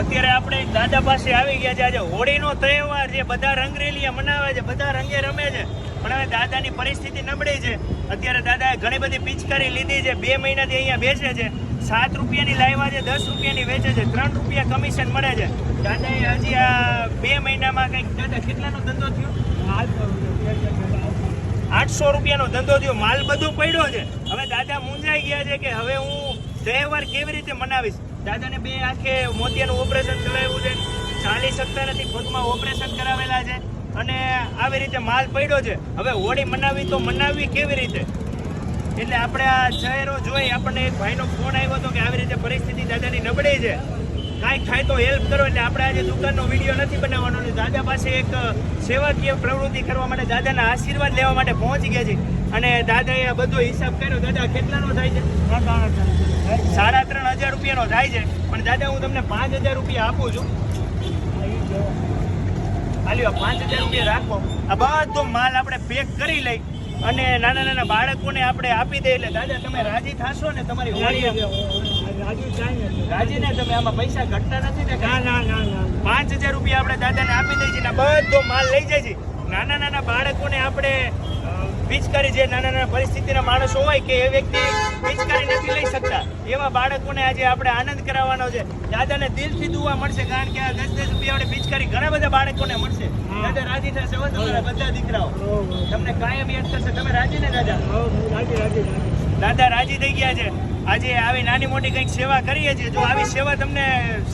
અત્યારે આપણે દાદા પાસે આવી ગયા છે. આજે હોળીનો તહેવાર છે. બધા રંગરેલીયા મનાવે છે. બધા રંગે રમે છે. પણ હવે દાદાની પરિસ્થિતિ નબળી છે. અત્યારે દાદાએ ઘણી બધી પિચકારી લીધી છે. બે મહિનાથી અહીંયા બેસે છે. સાત રૂપિયાની લાવ્યા છે. દસ રૂપિયાની વેચે છે. ત્રણ રૂપિયા કમિશન મળે છે. દાદાએ હજી આ બે મહિનામાં કંઈક દાદા, કેટલાનો ધંધો થયો? આઠસો રૂપિયાનો ધંધો થયો. માલ બધું પડ્યો છે. હવે દાદા મૂંઝાઈ ગયા છે કે હવે હું તહેવાર કેવી રીતે મનાવીશ? દાદાને બે આંખે મોતિયાનું ઓપરેશન કરાવ્યું છે. ચાલી શકતા નથી પગમાં ઓપરેશન કરાવેલા છે. અને આવી રીતે માલ પડ્યો છે. હવે હોળી મનાવી તો મનાવવી કેવી રીતે? એટલે આપણે આ શહેરો જોઈ આપણને એક ભાઈનો ફોન આવ્યો હતો કે આવી રીતે પરિસ્થિતિ દાદાની નબળી છે. કાંઈ થાય તો હેલ્પ કરો એટલે આપણે આજે દુકાનનો વીડિયો નથી બનાવવાનો અને દાદા પાસે એક સેવાકીય પ્રવૃત્તિ કરવા માટે દાદાના આશીર્વાદ લેવા માટે પહોંચી ગયા છે. અને દાદાએ બધો હિસાબ કર્યો. દાદા, કેટલાનો થાય છે? સાડા ત્રણ હજાર રૂપિયાનો થાય છે. પણ દાદા, હું તમને પાંચ હજાર રૂપિયા આપું છું. હાલ્યો પાંચ હજાર રૂપિયા રાખો. આ બધો માલ આપણે પેક કરી લઈ. અને નાના નાના બાળકોને આપણે આપી દઈએ એટલે દાદા તમે રાજી થશો ને? તમારી હોળી રાજી ને તમે આમાં પૈસા ઘટતા નથી ને ના પાંચ હજાર રૂપિયા આપણે દાદાને આપી દઈએ છીએ ને બધો માલ લઈ જાય છે. નાના નાના બાળકોને આપણે પિચકારી જે નાના નાના પરિસ્થિતિના માણસો હોય કે એ વ્યક્તિ પિચકારી નથી લઈ શકતા એવા બાળકોને આજે આપણે આનંદ કરાવવાનો છે. દાદાને દિલથી દુવા મળશે કારણ કે આ દસ દસ રૂપિયા આપણે પિચકારી ઘણા બધા બાળકોને મળશે. દાદા રાજી થશે હો તમારા બધા દીકરાઓ. તમને કાયમ યાદ થશે. તમે રાજી ને દાદા? દાદા રાજી થઈ ગયા છે. આજે આવી નાની મોટી કંઈક સેવા કરીએ છીએ. જો આવી સેવા તમને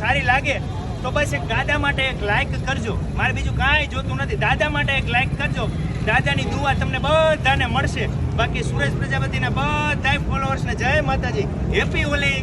સારી લાગે તો બસ એક દાદા માટે એક લાઈક કરજો. મારે બીજું કાંઈ જોતું નથી. દાદા માટે એક લાઈક કરજો. દાદાની દુઆ તમને બધાને મળશે. બાકી સુરેશ પ્રજાપતિના બધા ફોલોઅર્સને જય માતાજી. હેપી હોલી